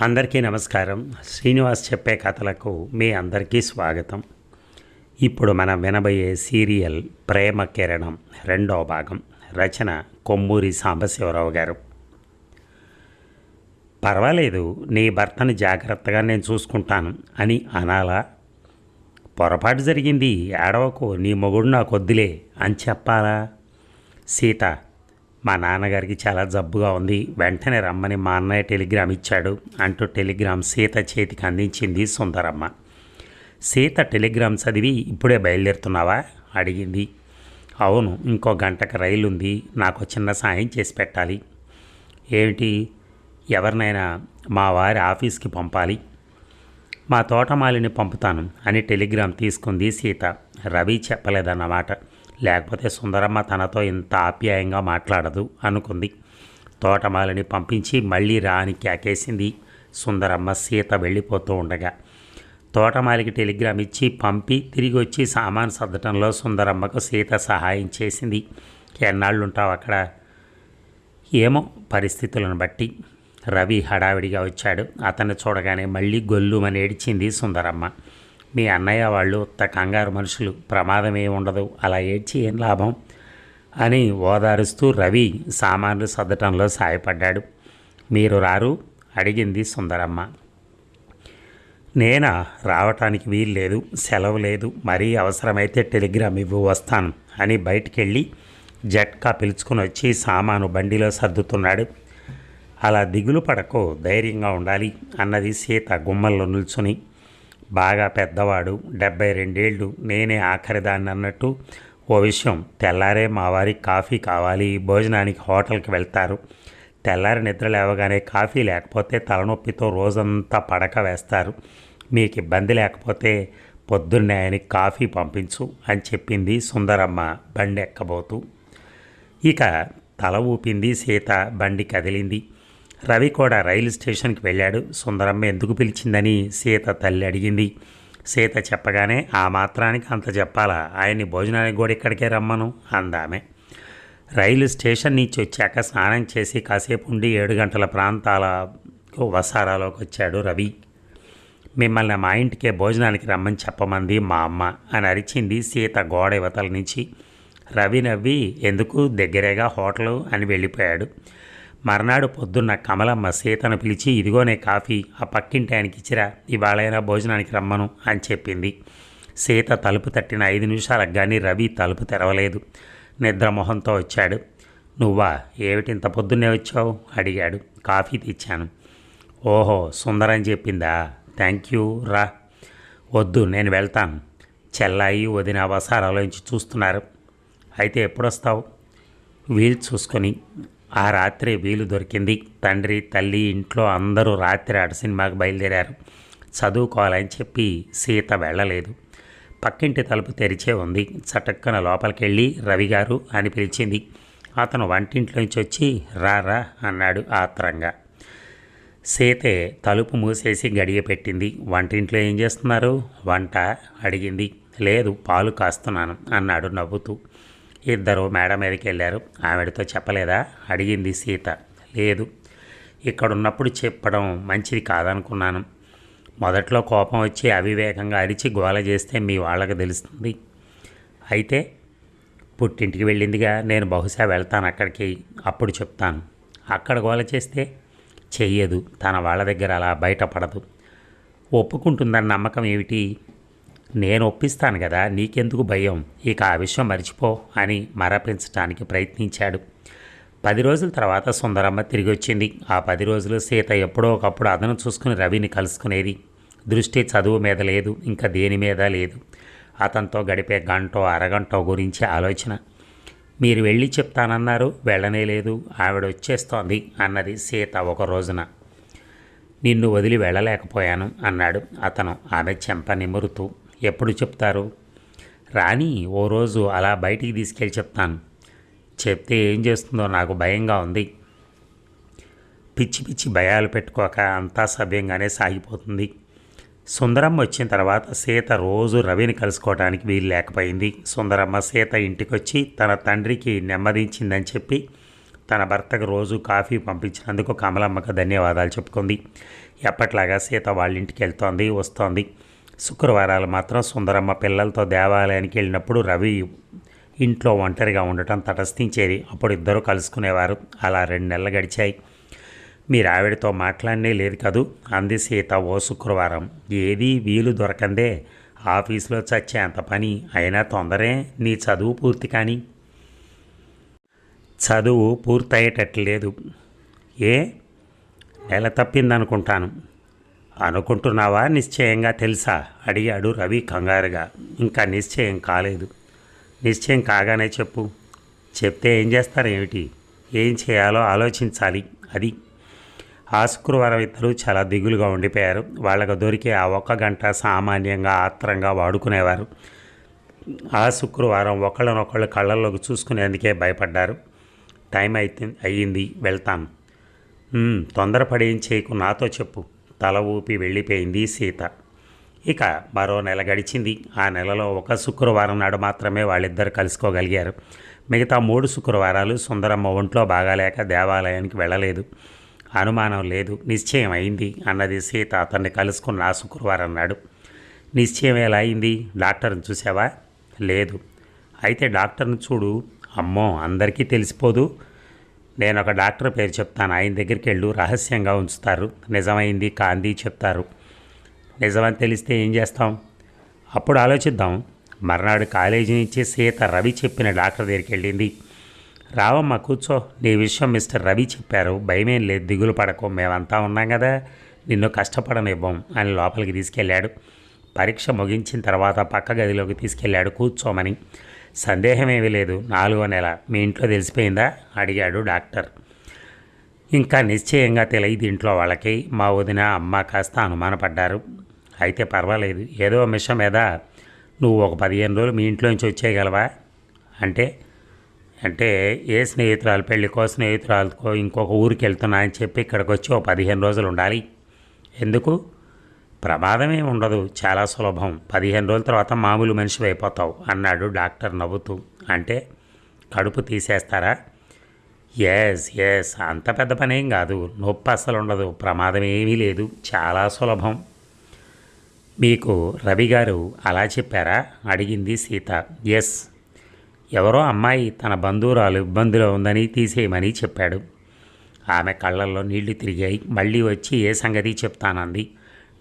అందరికీ నమస్కారం. శ్రీనివాస్ చెప్పే కథలకు మీ అందరికీ స్వాగతం. ఇప్పుడు మనం వినబోయే సీరియల్ ప్రేమ కిరణం రెండవ భాగం. రచన కొమ్మూరి సాంబశివరావు గారు. పర్వాలేదు నీ భర్తను జాగ్రత్తగా నేను చూసుకుంటాను అని అనాలా? పొరపాటు జరిగింది ఏడవకు నీ మొగుడు నాకు వద్దులే అని చెప్పాలా? సీత మా నాన్నగారికి చాలా జబ్బుగా ఉంది. వెంటనే రమ్మని మా అన్నయ్య టెలిగ్రామ్ ఇచ్చాడు అంటూ టెలిగ్రామ్ సీత చేతికి అందించింది సుందరమ్మ. సీత టెలిగ్రామ్ చదివి ఇప్పుడే బయలుదేరుతున్నావా? అడిగింది. అవును ఇంకో గంటకు రైలు ఉంది నాకు చిన్న సాయం చేసి పెట్టాలి. ఏమిటి? ఎవరినైనా మా వారి ఆఫీస్కి పంపాలి. మా తోటమాలిని పంపుతాను అని టెలిగ్రామ్ తీసుకుంది సీత. రవి చెప్పలేదన్నమాట. లేకపోతే సుందరమ్మ తనతో ఇంత ఆప్యాయంగా మాట్లాడదు అనుకుంది. తోటమాలిని పంపించి మళ్ళీ రాని కేకేసింది. సుందరమ్మ సీత వెళ్ళిపోతూ ఉండగా తోటమాలికి టెలిగ్రామ్ ఇచ్చి పంపి తిరిగి వచ్చి సామాన్ సర్దటంలో సుందరమ్మకు సీత సహాయం చేసింది. ఎన్నాళ్ళు ఉంటావు అక్కడ? ఏమో పరిస్థితులను బట్టి. రవి హడావిడిగా వచ్చాడు. అతన్ని చూడగానే మళ్ళీ గొల్లుమని ఏడ్చింది సుందరమ్మ. మీ అన్నయ్య వాళ్ళు ఉత్త కంగారు మనుషులు ప్రమాదం ఉండదు అలా ఏడ్చి ఏం లాభం? అని ఓదారుస్తూ రవి సామాన్లు సర్దటంలో సాయపడ్డాడు. మీరు రారు? అడిగింది సుందరమ్మ. నేనా? రావటానికి వీలు లేదు సెలవు లేదు మరీ అవసరమైతే టెలిగ్రామ్ ఇవ్వు వస్తాను అని బయటికెళ్ళి జట్కా పిలుచుకుని వచ్చి సామాను బండిలో సర్దుతున్నాడు. అలా దిగులు పడకో ధైర్యంగా ఉండాలి అన్నది సీత గుమ్మల్లో నిల్చుని బాగా పెద్దవాడు డెబ్బై రెండేళ్ళు నేనే ఆఖరిదాన్ని అన్నట్టు ఓ విషయం. తెల్లారే మా వారికి కాఫీ కావాలి భోజనానికి హోటల్కి వెళ్తారు. తెల్లారి నిద్ర లేవగానే కాఫీ లేకపోతే తలనొప్పితో రోజంతా పడక వేస్తారు. మీకు ఇబ్బంది లేకపోతే పొద్దున్నే ఆయనకి కాఫీ పంపించు అని చెప్పింది సుందరమ్మ బండి ఎక్కబోతూ ఇక తల ఊపింది సీత బండి కదిలింది. రవి కూడా రైలు స్టేషన్కి వెళ్ళాడు. సుందరమ్మ ఎందుకు పిలిచిందని సీత తల్లి అడిగింది. సీత చెప్పగానే ఆ మాత్రానికి అంత చెప్పాలా? ఆయన్ని భోజనానికి కూడా ఇక్కడికే రమ్మను అందామె. రైలు స్టేషన్ నుంచి వచ్చాక స్నానం చేసి కాసేపు ఉండి ఏడు గంటల ప్రాంతాలకు వసారాలోకి వచ్చాడు రవి. మిమ్మల్ని మా ఇంటికే భోజనానికి రమ్మని చెప్పమంది మా అమ్మ అని అరిచింది సీత గోడ యువతల నుంచి. రవి నవ్వి ఎందుకు? దగ్గరేగా హోటలు అని వెళ్ళిపోయాడు. మర్నాడు పొద్దున్న కమలమ్మ సీతను పిలిచి ఇదిగోనే కాఫీ ఆ పక్కింటి ఆయనకి ఇచ్చిరా ఇవాళైనా భోజనానికి రమ్మను అని చెప్పింది. సీత తలుపు తట్టిన ఐదు నిమిషాలకు కానీ రవి తలుపు తెరవలేదు. నిద్రమొహంతో వచ్చాడు. నువ్వా ఏమిటింత పొద్దున్నే వచ్చావు? అడిగాడు. కాఫీ తెచ్చాను. ఓహో సుందరం చెప్పిందా? థ్యాంక్ యూ రా. వద్దు నేను వెళ్తాను. చెల్లాయి వదిన అవసరాలోంచి చూస్తున్నారు. అయితే ఎప్పుడొస్తావు? వీలు చూసుకొని. ఆ రాత్రి వీలు దొరికింది. తండ్రి తల్లి ఇంట్లో అందరూ రాత్రి ఆట సినిమాకి బయలుదేరారు. చదువుకోవాలని చెప్పి సీత వెళ్ళలేదు. పక్కింటి తలుపు తెరిచే ఉంది. చటక్కన లోపలికి వెళ్ళి రవి గారు అని పిలిచింది. అతను వంటింట్లోంచి వచ్చి రారా అన్నాడు ఆత్రంగా. సీతే తలుపు మూసేసి గడియ పెట్టింది. వంటింట్లో ఏం చేస్తున్నారు? వంట అడిగింది. లేదు పాలు కాస్తున్నాను అన్నాడు నవ్వుతూ. ఇద్దరు మేడ మీదకి వెళ్ళారు ఆవిడతో చెప్పలేదా? అడిగింది సీత. లేదు. ఇక్కడున్నప్పుడు చెప్పడం మంచిది కాదనుకున్నాను. మొదట్లో కోపం వచ్చి అవివేకంగా అరిచి గోల చేస్తే మీ వాళ్ళకి తెలుస్తుంది. అయితే పుట్టింటికి వెళ్ళిందిగా. నేను బహుశా వెళ్తాను అక్కడికి. అప్పుడు చెప్తాను. అక్కడ గోల చేస్తే చెయ్యదు. తన వాళ్ళ దగ్గర అలా బయటపడదు. ఒప్పుకుంటుందని నమ్మకం ఏమిటి? నేను ఒప్పిస్తాను కదా నీకెందుకు భయం? ఇక ఆ విషయం మర్చిపో అని మరపించడానికి ప్రయత్నించాడు. పది రోజుల తర్వాత సుందరమ్మ తిరిగి వచ్చింది ఆ పది రోజులు సీత ఎప్పుడో ఒకప్పుడు అదను చూసుకుని రవిని కలుసుకునేది. దృష్టి చదువు మీద లేదు ఇంకా దేని మీద లేదు. అతనితో గడిపే గంటో అరగంటో గురించి ఆలోచన. మీరు వెళ్ళి చెప్తానన్నారు వెళ్ళనే లేదు ఆవిడ వచ్చేస్తోంది అన్నది సీత ఒక రోజున. నిన్ను వదిలి వెళ్ళలేకపోయాను అన్నాడు అతను ఆమె చెంప నిమురుతూ. ఎప్పుడు చెప్తారు? రాని ఓ రోజు అలా బయటికి తీసుకెళ్ళి చెప్తాను. చెప్తే ఏం చేస్తుందో నాకు భయంగా ఉంది. పిచ్చి పిచ్చి భయాలు పెట్టుకోక అంతా సభ్యంగానే సాగిపోతుంది. సుందరమ్మ వచ్చిన తర్వాత సీత రోజు రవిని కలుసుకోవడానికి వీలు లేకపోయింది. సుందరమ్మ సీత ఇంటికొచ్చి తన తండ్రికి నెమ్మదించిందని చెప్పి తన భర్తకు రోజు కాఫీ పంపించినందుకు కమలమ్మకు ధన్యవాదాలు చెప్పుకుంది. ఎప్పట్లాగా సీత వాళ్ళ ఇంటికి వెళ్తోంది వస్తోంది. శుక్రవారాలు మాత్రం సుందరమ్మ పిల్లలతో దేవాలయానికి వెళ్ళినప్పుడు రవి ఇంట్లో ఒంటరిగా ఉండటం తటస్థించేది. అప్పుడు ఇద్దరు కలుసుకునేవారు. అలా రెండు నెలలు గడిచాయి. మీరు ఆవిడతో మాట్లాడనే లేదు కదూ? అంది సీత ఓ శుక్రవారం. ఏది వీలు దొరకందే. ఆఫీసులో చచ్చే అంత పని అయినా తొందరే. నీ చదువు పూర్తి కానీ. చదువు పూర్తయ్యేటట్లు లేదు. ఏ? నెల తప్పిందనుకుంటాను. అనుకుంటున్నావా? నిశ్చయంగా తెలుసా? అడిగాడు రవి కంగారుగా. ఇంకా నిశ్చయం కాలేదు. నిశ్చయం కాగానే చెప్పు. చెప్తే ఏం చేస్తారు ఏమిటి? ఏం చేయాలో ఆలోచించాలి. అది. ఆ శుక్రవారం ఇద్దరు చాలా దిగులుగా ఉండిపోయారు. వాళ్ళకు దొరికే ఆ ఒక్క గంట సామాన్యంగా ఆత్రంగా వాడుకునేవారు. ఆ శుక్రవారం ఒకళ్ళనొకళ్ళు కళ్ళల్లోకి చూసుకునేందుకే భయపడ్డారు. టైం అయితే అయ్యింది. వెళ్తాను తొందరపడి ఏం చేయకు. నాతో చెప్పు. తల ఊపి వెళ్ళిపోయింది సీత. ఇక మరో నెల గడిచింది. ఆ నెలలో ఒక శుక్రవారం నాడు మాత్రమే వాళ్ళిద్దరు కలుసుకోగలిగారు. మిగతా మూడు శుక్రవారాలు సుందరమ్మ ఒంట్లో బాగాలేక దేవాలయానికి వెళ్ళలేదు. అనుమానం లేదు. నిశ్చయం అయింది అన్నది సీత అతన్ని కలుసుకున్న ఆ శుక్రవారం నాడు. నిశ్చయం ఎలా అయింది? డాక్టర్ని చూసావా? లేదు. అయితే డాక్టర్ని చూడు. అమ్మో అందరికీ తెలిసిపోదు. నేను ఒక డాక్టర్ పేరు చెప్తాను. ఆయన దగ్గరికి వెళ్ళు రహస్యంగా ఉంచుతారు. నిజమైంది కాంది చెప్తారు. నిజమని తెలిస్తే ఏం చేస్తాం? అప్పుడు ఆలోచిద్దాం. మర్నాడు కాలేజీ నుంచి సీత రవి చెప్పిన డాక్టర్ దగ్గరికి వెళ్ళింది. రావమ్మ కూర్చో. నీ విషయం మిస్టర్ రవి చెప్పారు. భయమేం లేదు దిగులు పడకు. మేమంతా ఉన్నాం కదా. నిన్ను కష్టపడనివ్వం అని లోపలికి తీసుకెళ్ళాడు. పరీక్ష ముగించిన తర్వాత పక్క గదిలోకి తీసుకెళ్ళాడు కూర్చోమని. సందేహమేమీ లేదు. నాలుగో నెల. మీ ఇంట్లో తెలిసిపోయిందా? అడిగాడు డాక్టర్. ఇంకా నిశ్చయంగా తెలియదు ఇంట్లో వాళ్ళకి. మా వదిన అమ్మ కాస్త అనుమానపడ్డారు. అయితే పర్వాలేదు. ఏదో మిషం మీద నువ్వు ఒక పదిహేను రోజులు మీ ఇంట్లో నుంచి వచ్చేయగలవా? అంటే అంటే ఏ స్నేహితురాలు పెళ్ళికో స్నేహితురాలకో ఇంకొక ఊరికి వెళ్తున్నా అని చెప్పి ఇక్కడికి వచ్చి ఒక పదిహేను రోజులు ఉండాలి. ఎందుకు? ప్రమాదమే ఉండదు. చాలా సులభం. పదిహేను రోజుల తర్వాత మామూలు మనిషి అయిపోతావు అన్నాడు డాక్టర్ నవ్వుతూ. అంటే కడుపు తీసేస్తారా? ఎస్ ఎస్ అంత పెద్ద పనేం కాదు. నొప్పి అస్సలు ఉండదు. ప్రమాదం ఏమీ లేదు. చాలా సులభం. మీకు రవి గారు అలా చెప్పారా? అడిగింది సీత. ఎస్ ఎవరో అమ్మాయి తన బంధువురాలు ఇబ్బందిలో ఉందని తీసేయమని చెప్పాడు. ఆమె కళ్ళల్లో నీళ్ళు తిరిగాయి. మళ్ళీ వచ్చి ఏ సంగతి చెప్తానంది?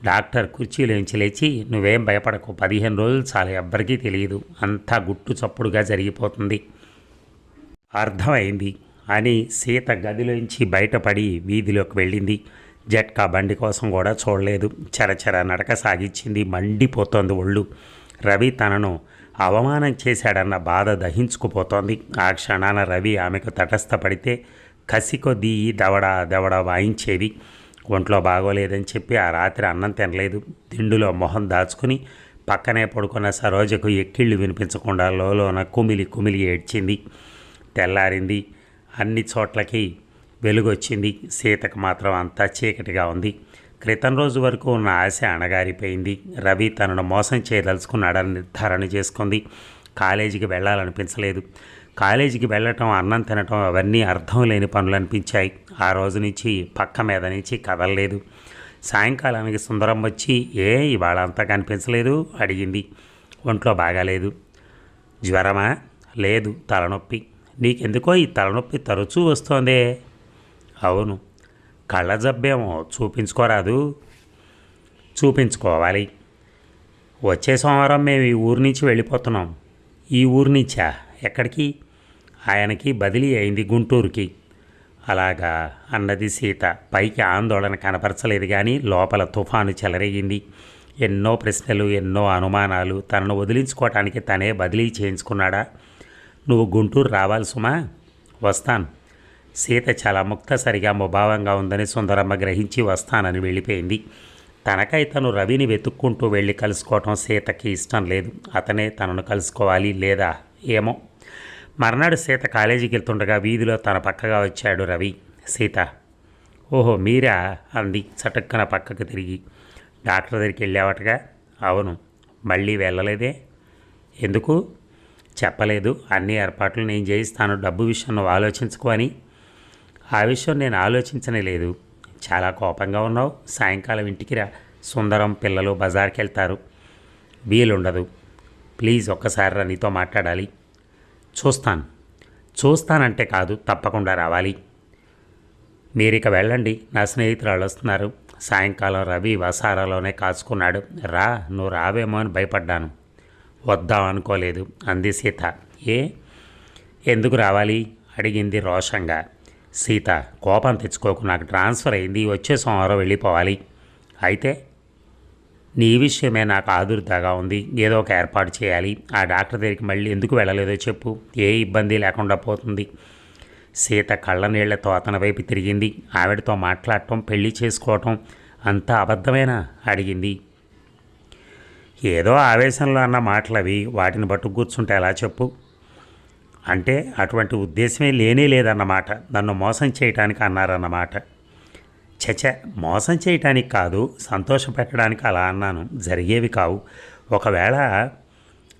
డాక్టర్ కుర్చీలోంచి లేచి నువ్వేం భయపడకు పదిహేను రోజులు చాలా ఎవ్వరికీ తెలియదు. అంతా గుట్టు చప్పుడుగా జరిగిపోతుంది. అర్థమైంది అని సీత గదిలోంచి బయటపడి వీధిలోకి వెళ్ళింది. జట్కా బండి కోసం కూడా చూడలేదు. చరచర నడక సాగించింది. మండిపోతోంది ఒళ్ళు. రవి తనను అవమానం చేశాడన్న బాధ దహించుకుపోతోంది. ఆ క్షణాన రవి ఆమెకు తటస్థపడితే కసి కొద్దీ దవడ దవడ వాయించేది ఒంట్లో బాగోలేదని చెప్పి ఆ రాత్రి అన్నం తినలేదు. దిండులో మొహం దాచుకుని పక్కనే పడుకున్న సరోజకు ఎక్కిళ్ళు వినిపించకుండా లోలోన కుమిలి కుమిలి ఏడ్చింది. తెల్లారింది. అన్ని చోట్లకి వెలుగొచ్చింది. సీతకు మాత్రం అంతా చీకటిగా ఉంది. క్రితం రోజు వరకు ఉన్న ఆశ అణగారిపోయింది. రవి తనను మోసం చేయదలుచుకున్నాడని నిర్ధారణ చేసుకుంది. కాలేజీకి వెళ్ళాలనిపించలేదు. కాలేజీకి వెళ్ళటం అన్నం తినటం అవన్నీ అర్థం లేని పనులు అనిపించాయి ఆ రోజు నుంచి పక్క మీద నుంచి కదలలేదు. సాయంకాలానికి సుందరం వచ్చి ఏ ఇవాళ అంతా కనిపించలేదు? అడిగింది. ఒంట్లో బాగాలేదు. జ్వరమా? లేదు. తలనొప్పి. నీకెందుకో ఈ తలనొప్పి తరచూ వస్తోందే. అవును. కళ్ళ జబ్బేమో చూపించుకోరాదు. చూపించుకోవాలి. వచ్చే సోమవారం మేము ఈ ఊరి నుంచి వెళ్ళిపోతున్నాం. ఈ ఊరి నుంచా? ఎక్కడికి? ఆయనకి బదిలీ అయింది గుంటూరుకి. అలాగా అన్నది సీత. పైకి ఆందోళన కనపరచలేదు కానీ లోపల తుఫాను చెలరేగింది. ఎన్నో ప్రశ్నలు ఎన్నో అనుమానాలు. తనను వదిలించుకోవటానికి తనే బదిలీ చేయించుకున్నాడా? నువ్వు గుంటూరు రావాలి సుమా? వస్తాను. సీత చాలా ముక్తసరిగా ముభావంగా ఉందని సుందరమ్మ గ్రహించి వస్తానని వెళ్ళిపోయింది. తనకై తను రవిని వెతుక్కుంటూ వెళ్ళి కలుసుకోవటం సీతకి ఇష్టం లేదు. అతనే తనను కలుసుకోవాలి లేదా ఏమో మర్నాడు సీత కాలేజీకి వెళ్తుండగా వీధిలో తన పక్కగా వచ్చాడు రవి. సీత ఓహో మీరా? అంది చటుక్కన పక్కకు తిరిగి. డాక్టర్ దగ్గరికి వెళ్ళావటగా? అవును. మళ్ళీ వెళ్ళలేదే? ఎందుకు? చెప్పలేదు. అన్ని ఏర్పాట్లు నేను చేయిస్తాను. డబ్బు విషయం నువ్వు ఆలోచించుకో అని. ఆ విషయం నేను ఆలోచించనే లేదు. చాలా కోపంగా ఉన్నావు. సాయంకాలం ఇంటికి రా. సుందరం పిల్లలు బజార్కి వెళ్తారు వీలుండదు. ప్లీజ్ ఒక్కసారి రా నీతో మాట్లాడాలి. చూస్తాను. చూస్తానంటే కాదు తప్పకుండా రావాలి. మీరు ఇక వెళ్ళండి నా స్నేహితురాలు వస్తున్నారు. సాయంకాలం రవి వసారాలోనే కాచుకున్నాడు. రా నువ్వు రావేమో అని భయపడ్డాను. వద్దాం అనుకోలేదు అంది సీత. ఏ? ఎందుకు రావాలి? అడిగింది రోషంగా. సీత కోపం తెచ్చుకోకు నాకు ట్రాన్స్ఫర్ అయింది వచ్చే సోమవారం వెళ్ళిపోవాలి. అయితే నీ విషయమే నాకు ఆదుర్దాగా ఉంది. ఏదో ఒక ఏర్పాటు చేయాలి. ఆ డాక్టర్ దగ్గరికి మళ్ళీ ఎందుకు వెళ్ళలేదో చెప్పు. ఏ ఇబ్బంది లేకుండా పోతుంది. సీత కళ్ళ నీళ్ళతో అతని వైపు తిరిగింది. ఆవిడతో మాట్లాడటం పెళ్ళి చేసుకోవటం అంతా అబద్ధమేనా? అడిగింది. ఏదో ఆవేశంలో అన్న మాటలు అవి. వాటిని బట్టు కూర్చుంటే ఎలా చెప్పు? అంటే అటువంటి ఉద్దేశమే లేనే లేదన్నమాట. నన్ను మోసం చేయటానికి అన్నారన్నమాట. చచ మోసం చేయటానికి కాదు సంతోషపెట్టడానికి అలా అన్నాను. జరిగేవి కావు. ఒకవేళ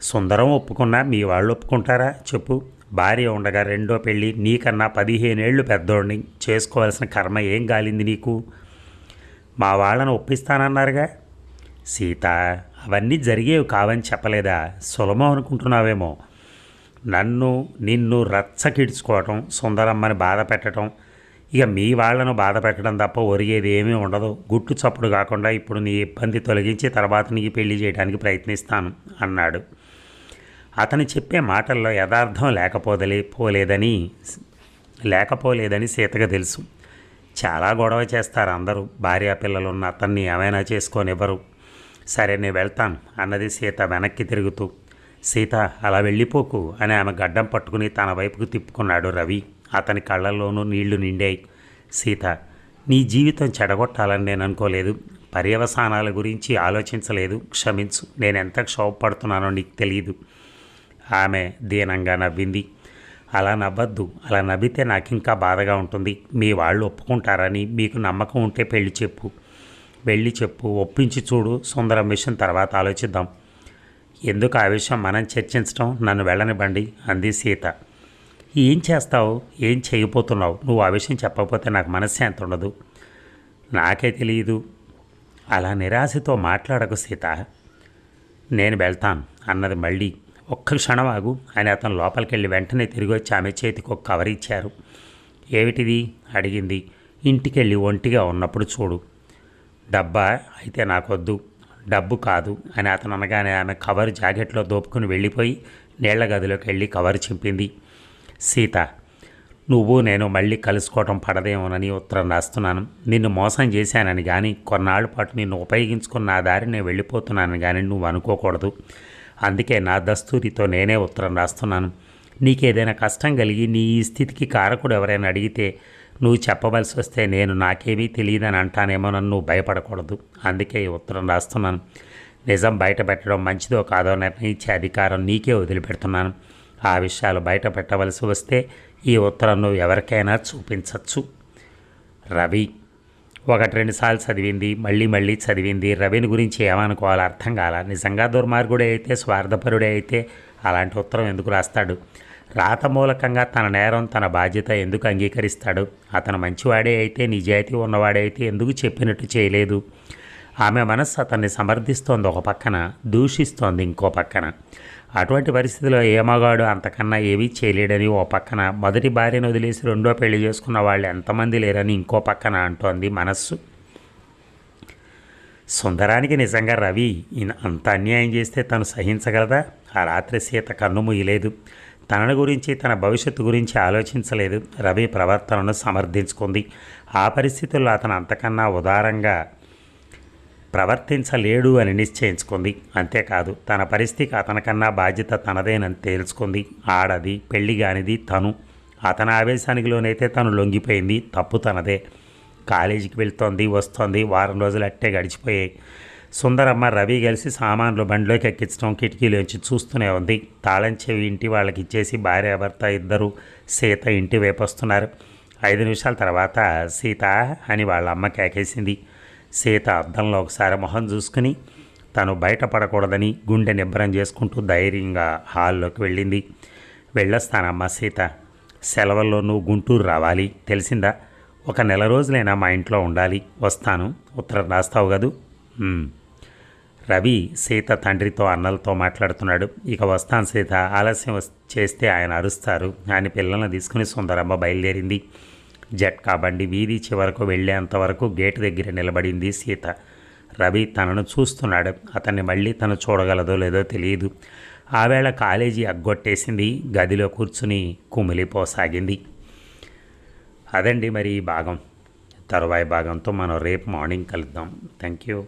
సుందరం ఒప్పుకున్నా మీ వాళ్ళు ఒప్పుకుంటారా? చెప్పు. భార్య ఉండగా రెండో పెళ్ళి నీకన్నా పదిహేనేళ్ళు పెద్దోడిని. చేసుకోవాల్సిన కర్మ ఏం గాలింది నీకు? మా వాళ్ళను ఒప్పిస్తానన్నారుగా? సీత అవన్నీ జరిగేవి కావని చెప్పలేదా? సులభం అనుకుంటున్నావేమో. నన్ను నిన్ను రచ్చకిడ్చుకోవటం సుందరమ్మని బాధ పెట్టడం ఇక మీ వాళ్ళను బాధ పెట్టడం తప్ప ఒరిగేది ఏమీ ఉండదు. గుట్టు చప్పుడు కాకుండా ఇప్పుడు నీ ఇబ్బంది తొలగించి తర్వాత నీకు పెళ్ళి చేయడానికి ప్రయత్నిస్తాను అన్నాడు. అతను చెప్పే మాటల్లో యథార్థం లేకపోదలే పోలేదని లేకపోలేదని సీతకు తెలుసు. చాలా గొడవ చేస్తారు అందరూ. భార్య పిల్లలు ఉన్న అతన్ని ఏమైనా చేసుకోనివ్వరు. సరే నేను వెళ్తాను అన్నది సీత వెనక్కి తిరుగుతూ. సీత అలా వెళ్ళిపోకు అని ఆమె గడ్డం పట్టుకుని తన వైపుకు తిప్పుకున్నాడు రవి. అతని కళ్ళల్లోనూ నీళ్ళు నిండాయి. సీత నీ జీవితం చెడగొట్టాలని నేను అనుకోలేదు. పర్యవసానాల గురించి ఆలోచించలేదు. క్షమించు నేను ఎంత క్షోభపడుతున్నానో నీకు తెలియదు ఆమె దీనంగా నవ్వింది. అలా నవ్వద్దు. అలా నవ్వితే నాకు ఇంకా బాధగా ఉంటుంది. మీ వాళ్ళు ఒప్పుకుంటారని మీకు నమ్మకం ఉంటే పెళ్ళి చెప్పు. వెళ్ళి చెప్పు. ఒప్పించి చూడు. సుందరం విషయం తర్వాత ఆలోచిద్దాం. ఎందుకు ఆ విషయం మనం చర్చించడం నన్ను వెళ్ళనివ్వండి అంది సీత. ఏం చేస్తావు? ఏం చేయబోతున్నావు? నువ్వు ఆ విషయం చెప్పకపోతే నాకు మనశ్శాంతి ఉండదు. నాకే తెలియదు అలా నిరాశతో మాట్లాడకు సీత. నేను వెళ్తాను అన్నది మళ్ళీ. ఒక్క క్షణం ఆగు. అని అతను లోపలికి వెళ్ళి వెంటనే తిరిగి వచ్చి ఆమె చేతికి ఒక కవర్ ఇచ్చారు. ఏమిటిది? అడిగింది. ఇంటికెళ్ళి ఒంటిగా ఉన్నప్పుడు చూడు. డబ్బా అయితే నాకొద్దు. డబ్బు కాదు అని అతను అనగానే ఆమె కవర్ జాకెట్లో దోపుకుని వెళ్ళిపోయి నీళ్ళ గదిలోకి వెళ్ళి కవర్ చింపింది. సీత నువ్వు నేను మళ్ళీ కలుసుకోవటం పడదేమోనని ఉత్తరం రాస్తున్నాను. నిన్ను మోసం చేశానని కానీ కొన్నాళ్ళ పాటు నిన్ను ఉపయోగించుకున్న నా దారి నేను వెళ్ళిపోతున్నానని కానీ నువ్వు అనుకోకూడదు. అందుకే నా దస్తూరితో నేనే ఉత్తరం రాస్తున్నాను. నీకేదైనా కష్టం కలిగి నీ ఈ స్థితికి కారకుడు ఎవరైనా అడిగితే నువ్వు చెప్పవలసి వస్తే నేను నాకేమీ తెలియదని అంటానేమో నన్ను భయపడకూడదు. అందుకే ఈ ఉత్తరం రాస్తున్నాను. నిజం బయట పెట్టడం మంచిదో కాదో నిర్ణయించే అధికారం నీకే వదిలిపెడుతున్నాను. ఆ విషయాలు బయట పెట్టవలసి వస్తే ఈ ఉత్తరం నువ్వు ఎవరికైనా చూపించవచ్చు రవి ఒకటి రెండు సార్లు చదివింది మళ్ళీ మళ్ళీ చదివింది. రవిని గురించి ఏమనుకోవాలో అర్థం కాల. నిజంగా దుర్మార్గుడే అయితే స్వార్థపరుడే అయితే అలాంటి ఉత్తరం ఎందుకు రాస్తాడు? రాత మూలకంగా తన నేరం తన బాధ్యత ఎందుకు అంగీకరిస్తాడు? అతను మంచివాడే అయితే నిజాయితీ ఉన్నవాడే అయితే ఎందుకు చెప్పినట్టు చేయలేదు? ఆమె మనస్సు అతన్ని సమర్థిస్తోంది ఒక పక్కన దూషిస్తోంది ఇంకో పక్కన. అటువంటి పరిస్థితిలో ఏ మగాడు అంతకన్నా ఏమీ చేయలేడని ఓ పక్కన మొదటి భార్యను వదిలేసి రెండో పెళ్ళి చేసుకున్న వాళ్ళు ఎంతమంది లేరని ఇంకో పక్కన అంటోంది మనస్సు. సుందరానికి నిజంగా రవి అంత అన్యాయం చేస్తే తను సహించగలదా? ఆ రాత్రి సీత కన్ను ముయ్యలేదు తనను గురించి తన భవిష్యత్తు గురించి ఆలోచించలేదు. రవి ప్రవర్తనను సమర్థించుకుంది. ఆ పరిస్థితుల్లో అతను అంతకన్నా ఉదారంగా ప్రవర్తించలేడు అని నిశ్చయించుకుంది. అంతేకాదు తన పరిస్థితికి అతనికన్నా బాధ్యత తనదేనని తేల్చుకుంది. ఆడది పెళ్ళి కానిది తను. అతని ఆవేశానికి లోనైతే తను లొంగిపోయింది. తప్పు తనదే. కాలేజీకి వెళ్తోంది వస్తోంది. వారం రోజులు అట్టే గడిచిపోయాయి. సుందరమ్మ రవి కలిసి సామాన్లు బండిలోకి ఎక్కించడం కిటికీలోంచి చూస్తూనే ఉంది. తాళం చెవి ఇంటి వాళ్ళకి ఇచ్చేసి భార్యాభర్త ఇద్దరు సీత ఇంటి వైపు వస్తున్నారు. ఐదు నిమిషాల తర్వాత సీత అని వాళ్ళ అమ్మ కేకేసింది. సీత అద్దంలో ఒకసారి మొహం చూసుకుని తను బయటపడకూడదని గుండె నిబ్బరం చేసుకుంటూ ధైర్యంగా హాల్లోకి వెళ్ళింది. వెళ్ళొస్తానమ్మా సీత. సెలవుల్లో నువ్వు గుంటూరు రావాలి తెలిసిందా? ఒక నెల రోజులైనా మా ఇంట్లో ఉండాలి. వస్తాను. ఉత్తరం రాస్తావు కదూ? రవి సీత తండ్రితో అన్నలతో మాట్లాడుతున్నాడు. ఇక వస్తాను సీత. ఆలస్యం చేస్తే ఆయన అరుస్తారు. ఆయన పిల్లల్ని తీసుకుని సుందరమ్మ బయలుదేరింది. జట్కా బండి వీధి చివరకు వెళ్ళేంతవరకు గేటు దగ్గర నిలబడింది సీత. రవి తనను చూస్తున్నాడు. అతన్ని మళ్ళీ తను చూడగలదో లేదో తెలియదు. ఆవేళ కాలేజీ అగ్గొట్టేసింది. గదిలో కూర్చుని కుమిలిపోసాగింది. అదండి మరి ఈ భాగం. తరువాయి భాగంతో మనం రేపు మార్నింగ్ కలుద్దాం. Thank you